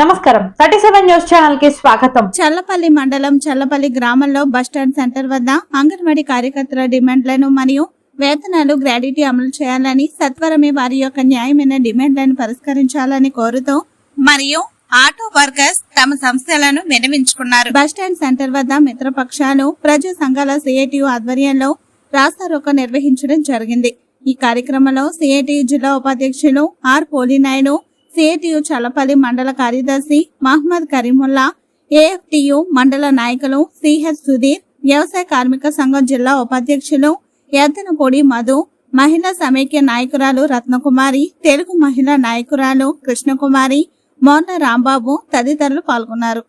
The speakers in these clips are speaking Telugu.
నమస్కారం. థర్టీ సెవెన్ న్యూస్ ఛానల్కి స్వాగతం. చల్లపల్లి మండలం చల్లపల్లి గ్రామంలో బస్టాండ్ సెంటర్ వద్ద అంగన్వాడీ కార్యకర్తల డిమాండ్లను మరియు వేతనాలు గ్రాడ్యుటీ అమలు చేయాలని సత్వరమే వారి యొక్క న్యాయమైన డిమాండ్లను పరిష్కరించాలని కోరుతూ మరియు ఆటో వర్కర్స్ తమ సమస్యలను వినవించుకున్నారు. బస్టాండ్ సెంటర్ వద్ద మిత్రపక్షాలు ప్రజా సంఘాల సిఐటియు ఆధ్వర్యంలో రాస్తారోక నిర్వహించడం జరిగింది. ఈ కార్యక్రమంలో సిఐటియు జిల్లా ఉపాధ్యక్షులు ఆర్ పోలినాయుడు సిఐటియు చల్లపల్లి మండల కార్యదర్శి మహమ్మద్ కరీముల్లా ఏఎఫ్టియు మండల నాయకులు సిహెచ్ సుధీర్ వ్యవసాయ కార్మిక సంఘం జిల్లా ఉపాధ్యక్షులు ఎద్దనపొడి మధు మహిళా సమైక్య నాయకురాలు రత్నకుమారి తెలుగు మహిళా నాయకురాలు కృష్ణకుమారి మోన రాంబాబు తదితరులు పాల్గొన్నారు.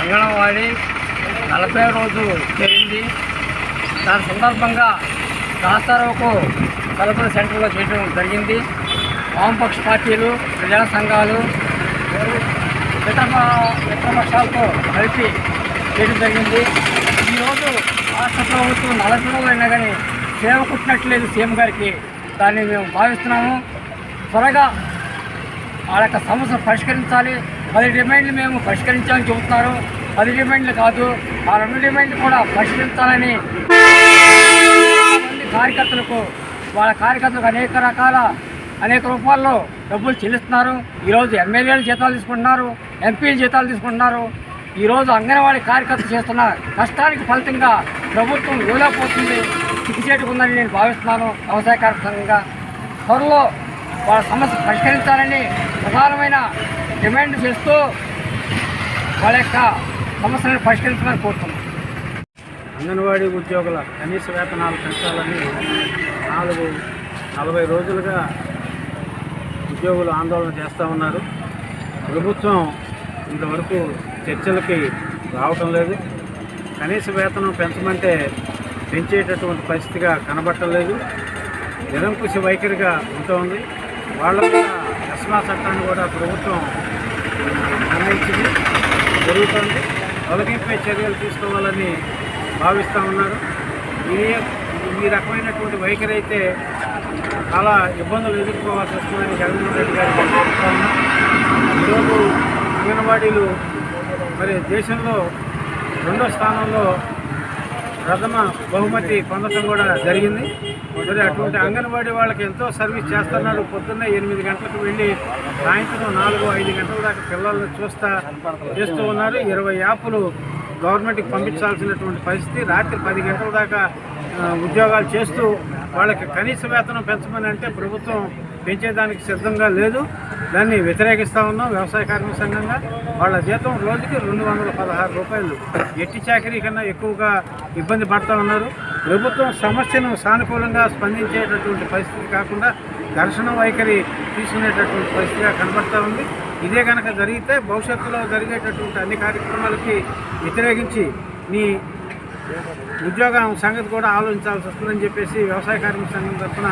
అంగన్వాడీ నలభై రోజు జరిగింది దాని సందర్భంగా రాస్తారోకు కలపల సెంటర్లో చేయడం జరిగింది. వామపక్ష పార్టీలు ప్రజా సంఘాలు ఇతర మిత్రపక్షాలతో కలిపి చేయడం జరిగింది. ఈరోజు రాష్ట్ర ప్రభుత్వం నలభై రోజులైనా అయినా కానీ సేవ కుట్టినట్లేదు సీఎం గారికి. దాన్ని మేము భావిస్తున్నాము. త్వరగా వాళ్ళ యొక్క సమస్యను పరిష్కరించాలి. పది డిమాండ్లు మేము పరిష్కరించాలని చెబుతున్నారు. పది డిమాండ్లు కాదు ఆ రెండు డిమాండ్లు కూడా పరిష్కరించాలని మంది కార్యకర్తలకు వాళ్ళ కార్యకర్తలకు అనేక రకాల అనేక రూపాల్లో డబ్బులు చెల్లిస్తున్నారు. ఈరోజు ఎమ్మెల్యేలు జీతాలు తీసుకుంటున్నారు ఎంపీలు జీతాలు తీసుకుంటున్నారు. ఈరోజు అంగన్వాడీ కార్యకర్తలు చేస్తున్న కష్టానికి ఫలితంగా ప్రభుత్వం ఇవ్వలేకపోతుంది ఉందని నేను భావిస్తున్నాను. వ్యవసాయ సంఘంగా త్వరలో వాళ్ళ సమస్య పరిష్కరించాలని ప్రధానమైన డిమాండ్ చేస్తూ వాళ్ళ యొక్క సమస్యలను పరిష్కరించమని కోరుతున్నాను. అంగన్వాడీ ఉద్యోగుల కనీస వేతనాలు పెంచాలని నాలుగు నలభై రోజులుగా ఉద్యోగులు ఆందోళన చేస్తూ ఉన్నారు. ప్రభుత్వం ఇంతవరకు చర్చలకి రావటం లేదు. కనీస వేతనం పెంచమంటే పెంచేటటువంటి పరిస్థితిగా కనబట్టలేదు. నిరంకుశ వైఖరిగా ఉంటుంది వాళ్ళ అస్మా చట్టాన్ని కూడా ప్రభుత్వం నిర్ణయించింది. జరుగుతుంది. తొలగింపే చర్యలు తీసుకోవాలని భావిస్తూ ఉన్నారు. ఈ ఈ రకమైనటువంటి వైఖరి అయితే చాలా ఇబ్బందులు ఎదుర్కోవాల్సి వస్తుందని జగన్మోహన్ రెడ్డి గారు చెప్తా ఈరోజు అంగన్వాడీలు మరి దేశంలో రెండో స్థానంలో ప్రథమ బహుమతి పొందడం కూడా జరిగింది. మరి అటువంటి అంగన్వాడీ వాళ్ళకి ఎంతో సర్వీస్ చేస్తున్నారు. పొద్దున్నే ఎనిమిది గంటలకు వెళ్ళి సాయంత్రం నాలుగు ఐదు గంటల దాకా పిల్లల్ని చూస్తా చేస్తూ ఉన్నారు. ఇరవై యాప్లు గవర్నమెంట్కి పంపించాల్సినటువంటి పరిస్థితి. రాత్రి పది గంటల దాకా ఉద్యోగాలు చేస్తూ వాళ్ళకి కనీస వేతనం పెంచమని అంటే ప్రభుత్వం పెంచేదానికి సిద్ధంగా లేదు. దాన్ని వ్యతిరేకిస్తూ ఉన్నాం వ్యవసాయ కార్మిక సంఘంగా. వాళ్ళ జీతం రోజుకి రెండు వందల పదహారు రూపాయలు. ఎట్టి చాకరీ కన్నా ఎక్కువగా ఇబ్బంది పడుతూ ఉన్నారు. ప్రభుత్వం సమస్యను సానుకూలంగా స్పందించేటటువంటి పరిస్థితి కాకుండా ఘర్షణ వైఖరి తీసుకునేటటువంటి పరిస్థితిగా కనబడతా ఉంది. ఇదే కనుక జరిగితే భవిష్యత్తులో జరిగేటటువంటి అన్ని కార్యక్రమాలకి వ్యతిరేకించి మీ ఉద్యోగం సంగతి కూడా ఆలోచించాల్సి వస్తుందని చెప్పేసి వ్యవసాయ కార్మిక సంఘం తరఫున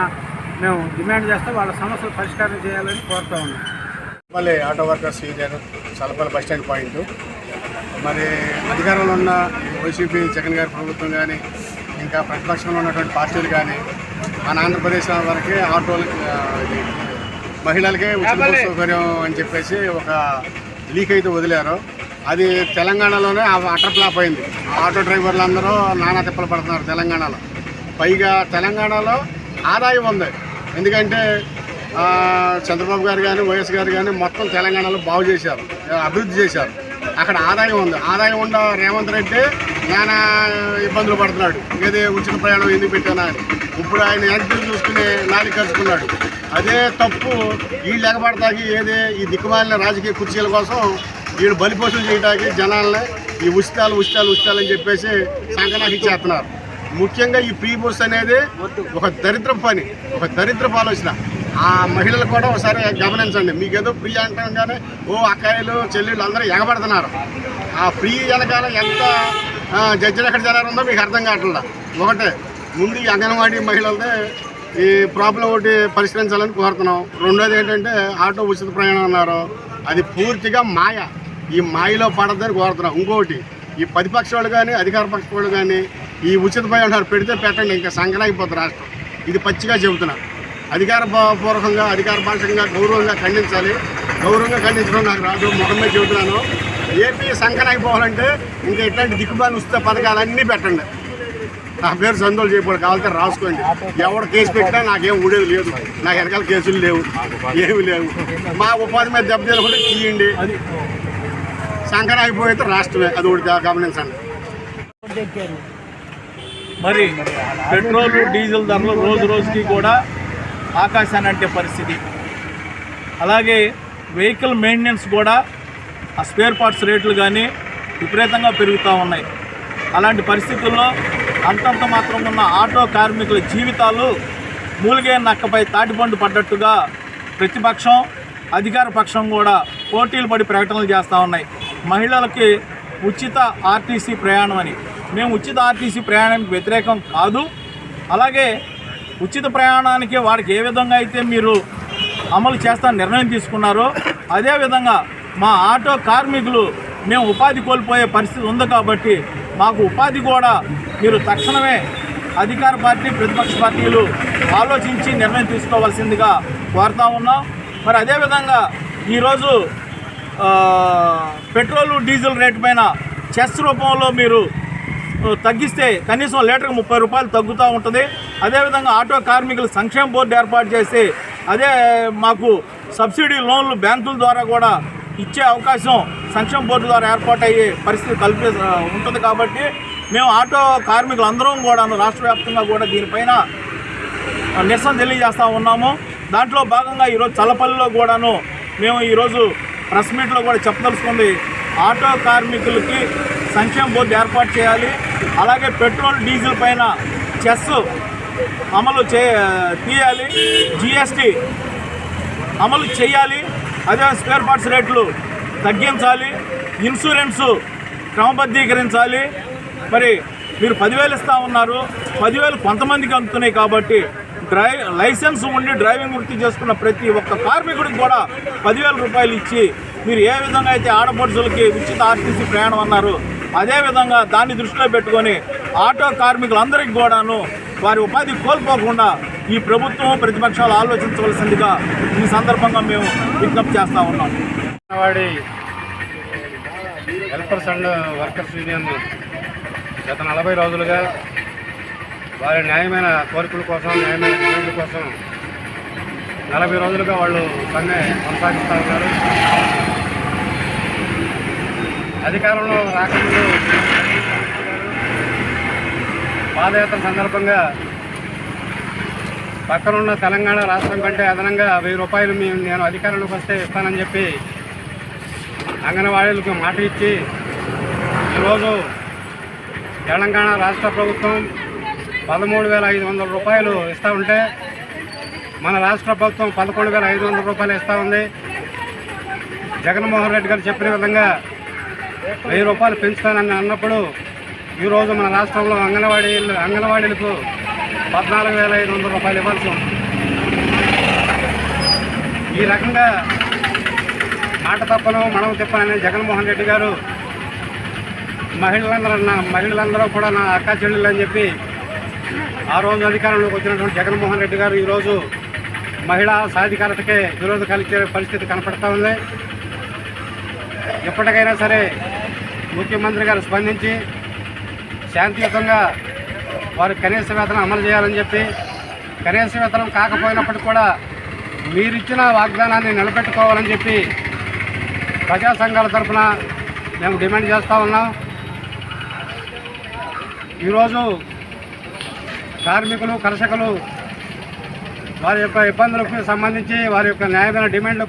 మేము డిమాండ్ చేస్తే. వాళ్ళ సమస్యలు పరిష్కారం చేయాలని కోరుతా ఉన్నాం. మళ్ళీ auto workers union Chalapalli bus stand point. మరి అధికారంలో ఉన్న వైసీపీ జగన్ గారి ప్రభుత్వం కానీ ఇంకా ప్రతిపక్షంలో ఉన్నటువంటి పార్టీలు కానీ మన ఆంధ్రప్రదేశ్ వరకే ఆటోలకి ఆ, ఇది మహిళలకే ఉచిత సౌకర్యం అని చెప్పేసి ఒక లీక్ అయితే వదిలారు. అది తెలంగాణలోనే అటర్ ఫ్లాప్ అయింది. ఆటో డ్రైవర్లు అందరూ నానా తిప్పలు పడుతున్నారు తెలంగాణలో. పైగా తెలంగాణలో ఆదాయం ఉంది. ఎందుకంటే చంద్రబాబు గారు కానీ వైఎస్ గారు కానీ మొత్తం తెలంగాణలో బాగు చేశారు అభివృద్ధి చేశారు. అక్కడ ఆదాయం ఉంది. ఆదాయం ఉన్న రేవంత్ రెడ్డి నానా ఇబ్బందులు పడుతున్నాడు. ఏది ఉచిత ప్రయాణం ఎందుకు పెట్టానా అని. ఇప్పుడు ఆయన వెనక్కి చూసుకుని నాలుగు కలుసుకున్నాడు అదే తప్పు వీళ్ళు ఎగబడతాకి ఏది ఈ దిక్కుమాలిన రాజకీయ కుర్చీల కోసం వీళ్ళు బలిపోసం చేయడానికి జనాలని ఈ ఉచితాలు ఉచితాలు ఉచితాలు అని చెప్పేసి సంకనాకి ఇచ్చేస్తున్నారు. ముఖ్యంగా ఈ ప్రీ బస్ అనేది ఒక దరిద్ర పని ఒక దరిద్రపు ఆలోచన. ఆ మహిళలు కూడా ఒకసారి గమనించండి. మీకు ఏదో ఫ్రీ అంటాగానే ఓ అక్కాయిలు చెల్లెళ్ళు అందరూ ఎగబడుతున్నారు. ఆ ఫ్రీ వెనకాల ఎంత జడ్జిలు ఎక్కడ జరగారుందో మీకు అర్థం కావట్లేదు ఒకటే ముందు ఈ అంగన్వాడీ మహిళలదే ఈ ప్రాబ్లం ఒకటి పరిష్కరించాలని కోరుతున్నాం. రెండోది ఏంటంటే ఆటో ఉచిత ప్రయాణం అన్నారు. అది పూర్తిగా మాయ. ఈ మాయలో పడద్దని కోరుతున్నాం. ఇంకొకటి ఈ ప్రతిపక్ష వాళ్ళు కానీ అధికార పక్ష వాళ్ళు కానీ ఈ ఉచిత ప్రయాణాలు పెడితే పెట్టండి. ఇంకా సంకరాగిపోతుంది రాష్ట్రం. ఇది పచ్చిగా చెబుతున్నాను అధికార పూర్వకంగా అధికార భాషంగా గౌరవంగా ఖండించాలి. గౌరవంగా ఖండించడం నాకు రాదు మొహమ్మే చెబుతున్నాను. ఏపీ సంకరాగిపోవాలంటే ఇంకా ఇట్లాంటి దిక్కుబాని ఉచిత పథకాలన్నీ పెట్టండి. నా పేరు సంతోష్ చేయకూడదు కావాలంటే రాసుకోండి. ఎవడు కేసు పెట్టినా నాకేం ఊడేది లేదు. నాకు వెనకాల కేసులు లేవు ఏమి లేవు. మా ఉపాధి మీద దెబ్బ కూడా తీయండి. సంకరాగిపోయితే రాష్ట్రమే అది ఒకటి గమనించండి. మరి పెట్రోల్ డీజిల్ ధరలు రోజు రోజుకి కూడా ఆకాశాన్ని అంటే పరిస్థితి. అలాగే వెహికల్ మెయింటెనెన్స్ కూడా ఆ స్పేర్ పార్ట్స్ రేట్లు కానీ విపరీతంగా పెరుగుతూ ఉన్నాయి. అలాంటి పరిస్థితుల్లో అంతంత మాత్రం ఉన్న ఆటో కార్మికుల జీవితాలు మూలిగే నక్కపై తాటిపండు పడ్డట్టుగా ప్రతిపక్షం అధికార పక్షం కూడా పోటీలు పడి ప్రకటనలు చేస్తూ ఉన్నాయి. మహిళలకి ఉచిత ఆర్టీసీ ప్రయాణం అని. మేము ఉచిత ఆర్టీసీ ప్రయాణానికి వ్యతిరేకం కాదు. అలాగే ఉచిత ప్రయాణానికి వాడికి ఏ విధంగా అయితే మీరు అమలు చేస్తా నిర్ణయం తీసుకున్నారో అదేవిధంగా మా ఆటో కార్మికులు మేము ఉపాధి కోల్పోయే పరిస్థితి ఉంది కాబట్టి మాకు ఉపాధి కూడా మీరు తక్షణమే అధికార పార్టీ ప్రతిపక్ష పార్టీలు ఆలోచించి నిర్ణయం తీసుకోవాల్సిందిగా కోరుతా ఉన్నాం. మరి అదేవిధంగా ఈరోజు పెట్రోలు డీజిల్ రేటు పైన చెస్ రూపంలో మీరు తగ్గిస్తే కనీసం లీటర్కి ముప్పై రూపాయలు తగ్గుతూ ఉంటుంది. అదేవిధంగా ఆటో కార్మికుల సంక్షేమ బోర్డు ఏర్పాటు చేసి అదే మాకు సబ్సిడీ లోన్లు బ్యాంకుల ద్వారా కూడా ఇచ్చే అవకాశం సంక్షేమ బోర్డు ద్వారా ఏర్పాటు అయ్యే పరిస్థితి కల్పి ఉంటుంది కాబట్టి మేము ఆటో కార్మికులు అందరం కూడా రాష్ట్ర వ్యాప్తంగా కూడా దీనిపైన నిరసన తెలియజేస్తూ ఉన్నాము. దాంట్లో భాగంగా ఈరోజు చల్లపల్లిలో కూడాను మేము ఈరోజు ప్రెస్ మీట్లో కూడా చెప్పదలుచుకుంది ఆటో కార్మికులకి సంక్షేమ బోర్డు ఏర్పాటు చేయాలి. అలాగే పెట్రోల్ డీజిల్ పైన చెస్ అమలు చే తీయాలి. జిఎస్టీ అమలు చేయాలి. అదే స్పేర్ పార్ట్స్ రేట్లు తగ్గించాలి. ఇన్సూరెన్సు క్రమబద్ధీకరించాలి. మరి మీరు పదివేలు ఇస్తా ఉన్నారు. పదివేలు కొంతమందికి అందుతున్నాయి కాబట్టి డ్రై లైసెన్స్ ఉండి డ్రైవింగ్ వృత్తి చేసుకున్న ప్రతి ఒక్క కార్మికుడికి కూడా పదివేల రూపాయలు ఇచ్చి మీరు ఏ విధంగా అయితే ఆడపడుచులకి ఉచిత ఆర్టీసీ ప్రయాణం అన్నారు అదేవిధంగా దాన్ని దృష్టిలో పెట్టుకొని ఆటో కార్మికులందరికీ కూడాను వారి ఉపాధి కోల్పోకుండా ఈ ప్రభుత్వం ప్రతిపక్షాలు ఆలోచించవలసిందిగా ఈ సందర్భంగా మేము విజ్ఞప్తి చేస్తూ ఉన్నాం. వాడి హెల్పర్స్ అండ్ వర్కర్స్ యూనియన్ గత నలభై రోజులుగా వారి న్యాయమైన కోరికల కోసం న్యాయమైన డిమాండ్ల కోసం నలభై రోజులుగా వాళ్ళు సమ్మె కొనసాగిస్తూ ఉన్నారు. అధికారంలో రాకముందు పాదయాత్ర సందర్భంగా పక్కనున్న తెలంగాణ రాష్ట్రం కంటే అదనంగా వెయ్యి రూపాయలు మేము నేను అధికారంలోకి వస్తే ఇస్తానని చెప్పి అంగన్వాడీలకు మాట ఇచ్చి ఈరోజు తెలంగాణ రాష్ట్ర ప్రభుత్వం పదమూడు వేల ఐదు వందల రూపాయలు ఇస్తూ ఉంటే మన రాష్ట్ర ప్రభుత్వం పదకొండు వేల ఐదు వందల రూపాయలు ఇస్తూ ఉంది. జగన్మోహన్ రెడ్డి గారు చెప్పిన విధంగా వెయ్యి రూపాయలు పెంచుతానని అన్నప్పుడు ఈరోజు మన రాష్ట్రంలో అంగన్వాడీ అంగన్వాడీలకు పద్నాలుగు వేల ఐదు వందల రూపాయలు ఇవ్వాల్సి ఉంది. ఈ రకంగా మాట తప్పను మనం తిప్పనని జగన్మోహన్ రెడ్డి గారు మహిళలందరూ నా మహిళలందరూ కూడా నా అక్క చెల్లెలు అని చెప్పి ఆ రోజు అధికారంలోకి వచ్చినటువంటి జగన్మోహన్ రెడ్డి గారు ఈరోజు మహిళా సాధికారతకే విరోధ కలిగే పరిస్థితి కనపడతా ఉంది. ఎప్పటికైనా సరే ముఖ్యమంత్రి గారు స్పందించి శాంతియుతంగా వారు కనీస వేతనం అమలు చేయాలని చెప్పి కనీస వేతనం కాకపోయినప్పటికీ కూడా మీరిచ్చిన వాగ్దానాన్ని నిలబెట్టుకోవాలని చెప్పి ప్రజా సంఘాల తరఫున మేము డిమాండ్ చేస్తూ ఉన్నాం. ఈరోజు కార్మికులు కర్షకులు వారి యొక్క ఇబ్బందులకు సంబంధించి వారి యొక్క న్యాయమైన డిమాండ్ల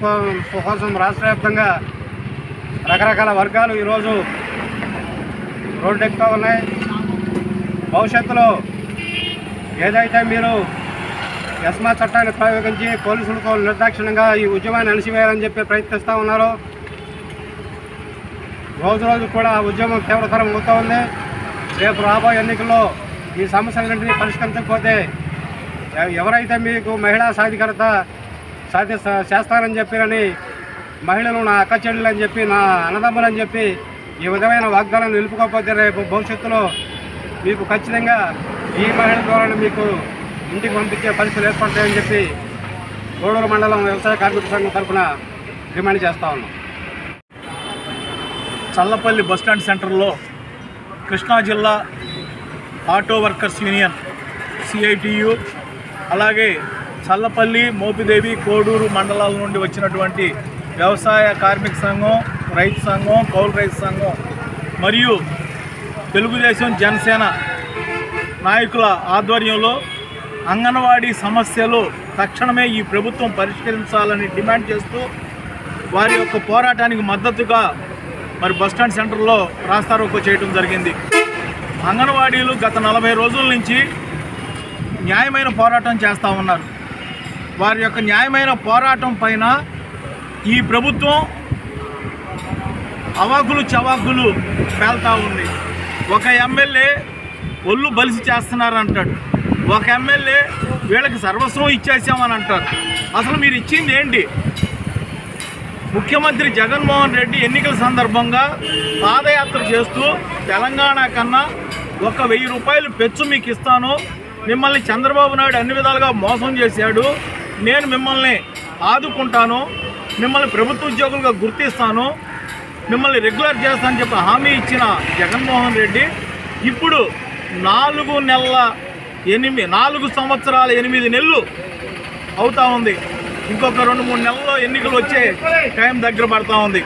కోసం రాష్ట్ర వ్యాప్తంగా రకరకాల వర్గాలు ఈరోజు రోడ్డెక్కుతూ ఉన్నాయి. భవిష్యత్తులో ఏదైతే మీరు ఎస్మా చట్టాన్ని ప్రయోగించి పోలీసులతో నిర్దాక్షిణ్యంగా ఈ ఉద్యమాన్ని అణిసివేయాలని చెప్పి ప్రయత్నిస్తూ ఉన్నారు రోజు రోజు కూడా ఆ ఉద్యమం తీవ్రతరం అవుతూ ఉంది. రేపు రాబోయే ఎన్నికల్లో ఈ సమస్యలన్నింటినీ పరిష్కరించకపోతే ఎవరైతే మీకు మహిళా సాధికారత సాధి చేస్తారని చెప్పినని మహిళలు నా అక్క చెల్లెలు అని చెప్పి నా అన్నదమ్ములు అని చెప్పి ఈ విధమైన వాగ్దానాన్ని నిలుపుకోకపోతే రేపు భవిష్యత్తులో మీకు ఖచ్చితంగా ఈ మహిళ ద్వారా మీకు ఇంటికి పంపించే పరిస్థితులు ఏర్పడతాయని చెప్పి గోడూరు మండలం వ్యవసాయ కార్మిక సంఘం తరఫున డిమాండ్ చేస్తా ఉన్నాం. చల్లపల్లి బస్టాండ్ సెంటర్లో కృష్ణా జిల్లా ఆటో వర్కర్స్ యూనియన్ సిఐటియు అలాగే చల్లపల్లి మోపిదేవి కోడూరు మండలాల నుండి వచ్చినటువంటి వ్యవసాయ కార్మిక సంఘం రైతు సంఘం కౌలు రైతు సంఘం మరియు తెలుగుదేశం జనసేన నాయకుల ఆధ్వర్యంలో అంగన్వాడీ సమస్యలు తక్షణమే ఈ ప్రభుత్వం పరిష్కరించాలని డిమాండ్ చేస్తూ వారి యొక్క పోరాటానికి మద్దతుగా మరి బస్టాండ్ సెంటర్లో రాస్తారోకో చేయడం జరిగింది. అంగన్వాడీలు గత నలభై రోజుల నుంచి న్యాయమైన పోరాటం చేస్తూ ఉన్నారు. వారి యొక్క న్యాయమైన పోరాటం పైన ఈ ప్రభుత్వం అవాకులు చవాకులు పేల్తూ ఉంది. ఒక ఎమ్మెల్యే ఒళ్ళు బలిసి చేస్తున్నారు అంటాడు ఒక ఎమ్మెల్యే వీళ్ళకి సర్వస్వం ఇచ్చేసామని అంటారు. అసలు మీరు ఇచ్చింది ఏంటి? ముఖ్యమంత్రి జగన్మోహన్ రెడ్డి ఎన్నికల సందర్భంగా పాదయాత్ర చేస్తూ తెలంగాణ కన్నా ఒక వెయ్యి రూపాయలు పెచ్చు మీకు ఇస్తాను. మిమ్మల్ని చంద్రబాబు నాయుడు అన్ని విధాలుగా మోసం చేశాడు. నేను మిమ్మల్ని ఆదుకుంటాను. మిమ్మల్ని ప్రభుత్వ ఉద్యోగులుగా గుర్తిస్తాను. మిమ్మల్ని రెగ్యులర్ చేస్తానని చెప్పి హామీ ఇచ్చిన జగన్మోహన్ రెడ్డి ఇప్పుడు నాలుగు నెలల ఎనిమిది నాలుగు సంవత్సరాల ఎనిమిది నెలలు అవుతా ఉంది. ఇంకొక రెండు మూడు నెలల్లో ఎన్నికలు వచ్చే టైం దగ్గర పడతా ఉంది.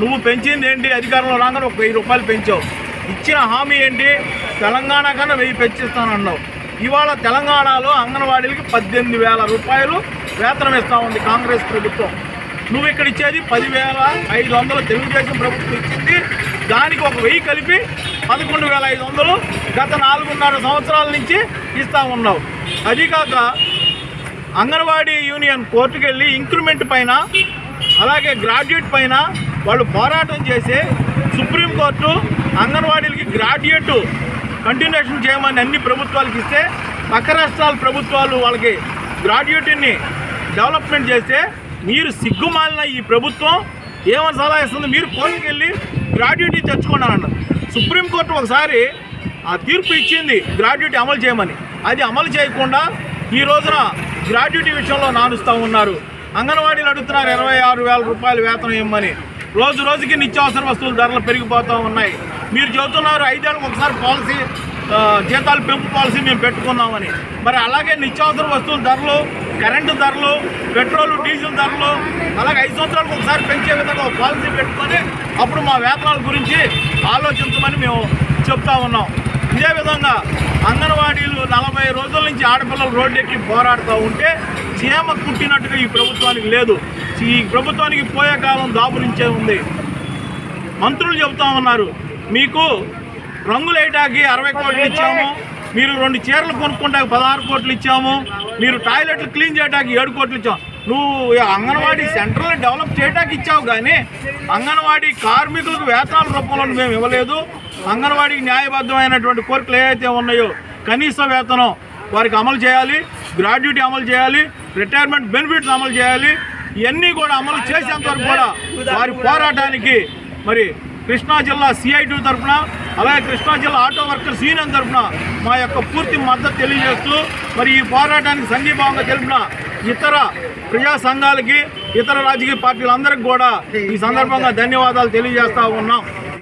నువ్వు పెంచింది ఏంటి? అధికారంలో రాగానే ఒక వెయ్యి రూపాయలు పెంచావు. ఇచ్చిన హామీ ఏంటి? తెలంగాణ కన్నా వెయ్యి పెంచిస్తానన్నావు. ఇవాళ తెలంగాణలో అంగన్వాడీలకి పద్దెనిమిది వేల రూపాయలు వేతనం ఇస్తూ ఉంది కాంగ్రెస్ ప్రభుత్వం. నువ్వు ఇక్కడ ఇచ్చేది పదివేల ఐదు వందలు తెలుగుదేశం ప్రభుత్వం ఇచ్చింది. దానికి ఒక వెయ్యి కలిపి పదకొండు వేల ఐదు వందలు గత నాలుగున్నర సంవత్సరాల నుంచి ఇస్తా ఉన్నావు. అది కాక అంగన్వాడీ యూనియన్ కోర్టుకు వెళ్ళి ఇంక్రిమెంట్ పైన అలాగే గ్రాడ్యుయేట్ పైన వాళ్ళు పోరాటం చేసి సుప్రీంకోర్టు అంగన్వాడీలకి గ్రాడ్యుయేట్ కంటిన్యూషన్ చేయమని అన్ని ప్రభుత్వాలకు ఇస్తే పక్క రాష్ట్రాల ప్రభుత్వాలు వాళ్ళకి గ్రాడ్యుయేట్ని డెవలప్మెంట్ చేస్తే మీరు సిగ్గుమాలిన ఈ ప్రభుత్వం ఏమని సలహా ఇస్తుంది? మీరు కోర్టుకు వెళ్ళి గ్రాడ్యుయేటీ తెచ్చుకోండి అన్నారు. సుప్రీంకోర్టు ఒకసారి ఆ తీర్పు ఇచ్చింది గ్రాడ్యుయేటీ అమలు చేయమని. అది అమలు చేయకుండా ఈ రోజున గ్రాడ్యుయేటీ విషయంలో నానుస్తూ ఉన్నారు. అంగన్వాడీలు అడుగుతున్నారు ఇరవై ఆరు వేల రూపాయలు వేతనం ఇవ్వమని. రోజు రోజుకి నిత్యావసర వస్తువుల ధరలు పెరిగిపోతూ ఉన్నాయి. మీరు చెబుతున్నారు ఐదేళ్ళకి ఒకసారి పాలసీ జీతాలు పెంపు పాలసీ మేము పెట్టుకున్నామని. మరి అలాగే నిత్యావసర వస్తువుల ధరలు కరెంటు ధరలు పెట్రోల్ డీజిల్ ధరలు అలాగే ఐదు సంవత్సరాలకు ఒకసారి పెంచే విధంగా ఒక పాలసీ పెట్టుకొని అప్పుడు మా వేతనాల గురించి ఆలోచించమని మేము చెప్తా ఉన్నాం. ఇదే విధంగా అంగన్వాడీలు నలభై రోజుల నుంచి ఆడపిల్లలు రోడ్డెక్కి పోరాడుతూ ఉంటే చీమ కుట్టినట్టుగా ఈ ప్రభుత్వానికి లేదు. ఈ ప్రభుత్వానికి పోయే కాలం దాపురించే ఉంది. మంత్రులు చెబుతా ఉన్నారు మీకు రంగులు వేయటానికి అరవై కోట్లు ఇచ్చాము. మీరు రెండు చీరలు కొనుక్కుంటానికి పదహారు కోట్లు ఇచ్చాము. మీరు టాయిలెట్లు క్లీన్ చేయడానికి ఏడు కోట్లు ఇచ్చాము నువ్వు అంగన్వాడీ సెంటర్ని డెవలప్ చేయడానికి ఇచ్చావు కానీ అంగన్వాడీ కార్మికులకు వేతనాల రూపంలో మేము ఇవ్వలేదు. అంగన్వాడీకి న్యాయబద్ధమైనటువంటి కోరికలు ఏవైతే ఉన్నాయో కనీస వేతనం వారికి అమలు చేయాలి. గ్రాడ్యుటీ అమలు చేయాలి. రిటైర్మెంట్ బెనిఫిట్స్ అమలు చేయాలి. ఇవన్నీ కూడా అమలు చేసేంత వరకు కూడా వారి పోరాటానికి మరి కృష్ణా జిల్లా సిఐటి తరఫున అలాగే కృష్ణా జిల్లా ఆటో వర్కర్స్ యూనియన్ తరఫున మా యొక్క పూర్తి మద్దతు తెలియజేస్తూ మరి ఈ పోరాటానికి సంఘీభావంగా తెలిపిన ఇతర ప్రజా సంఘాలకి ఇతర రాజకీయ పార్టీలందరికీ కూడా ఈ సందర్భంగా ధన్యవాదాలు తెలియజేస్తూ ఉన్నాం.